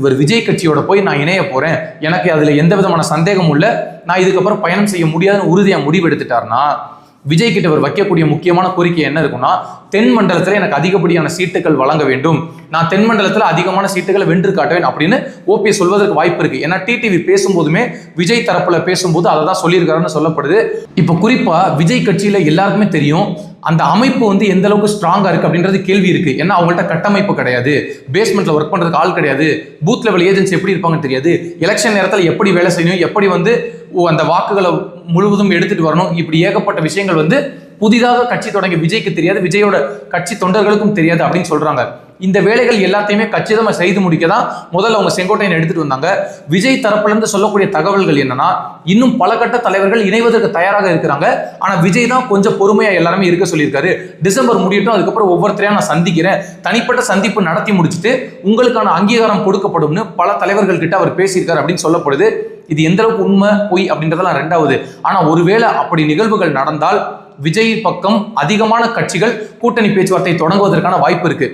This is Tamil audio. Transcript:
இவர் விஜய் கட்சியோட போய் நான் இணைய போறேன். எனக்கு அதுல எந்த விதமான சந்தேகமும் இல்லை. நான் இதுக்கப்புறம் பயணம் செய்ய முடியாதுன்னு உறுதியா முடிவெடுத்துட்டார்னா விஜய் கிட்ட அவர் வைக்கக்கூடிய முக்கியமான கோரிக்கை என்ன இருக்குன்னா தென் மண்டலத்தில் எனக்கு அதிகப்படியான சீட்டுகள் வழங்க வேண்டும். நான் தென் மண்டலத்தில் அதிகமான சீட்டுகளை வென்று காட்டுவேன் அப்படின்னு ஓபிஎஸ் சொல்வதற்கு வாய்ப்பு இருக்கு. ஏன்னா டிடிவி பேசும்போதுமே விஜய் தரப்புல பேசும்போது அதை தான் சொல்லியிருக்காருன்னு சொல்லப்படுது. இப்போ குறிப்பா விஜய் கட்சியில எல்லாருக்குமே தெரியும் அந்த அமைப்பு வந்து எந்த அளவுக்கு ஸ்ட்ராங்காக இருக்குது அப்படின்றது கேள்வி இருக்குது ஏன்னா அவங்கள்ட்ட கட்டமைப்பு கிடையாது. பேஸ்மெண்ட்ல ஒர்க் பண்ணுறதுக்கு ஆள் கிடையாது. பூத் லெவல் ஏஜென்சி எப்படி இருப்பாங்கன்னு தெரியாது. எலெக்ஷன் நேரத்தில் எப்படி வேலை செய்யணும் எப்படி வந்து அந்த வாக்குகளை முழுவதும் எடுத்துட்டு வரணும் இப்படி ஏகப்பட்ட விஷயங்கள் வந்து புதிதாக கட்சி தொடங்கிய விஜய்க்கு தெரியாது. விஜயோட கட்சி தொண்டர்களுக்கும் தெரியாது அப்படின்னு சொல்றாங்க. இந்த வேலைகள் எல்லாத்தையுமே கச்சிதமாக செய்து முடிக்க தான் முதல்ல அவங்க செங்கோட்டையன் எடுத்துட்டு வந்தாங்க. விஜய் தரப்புலேருந்து சொல்லக்கூடிய தகவல்கள் என்னன்னா இன்னும் பல கட்ட தலைவர்கள் இணைவதற்கு தயாராக இருக்கிறாங்க. ஆனால் விஜய் தான் கொஞ்சம் பொறுமையாக எல்லாருமே இருக்க சொல்லியிருக்காரு. டிசம்பர் முடியட்டும் அதுக்கப்புறம் ஒவ்வொருத்தரையும் நான் சந்திக்கிறேன். தனிப்பட்ட சந்திப்பு நடத்தி முடிச்சுட்டு உங்களுக்கான அங்கீகாரம் கொடுக்கப்படும்னு பல தலைவர்கள் கிட்ட அவர் பேசியிருக்காரு அப்படின்னு சொல்லப்படுது. இது எந்த அளவுக்கு உண்மை பொய் அப்படின்றதெல்லாம் ரெண்டாவது. ஆனால் ஒருவேளை அப்படி நிகழ்வுகள் நடந்தால் விஜய் பக்கம் அதிகமான கட்சிகள் கூட்டணி பேச்சுவார்த்தை தொடங்குவதற்கான வாய்ப்பு இருக்கு.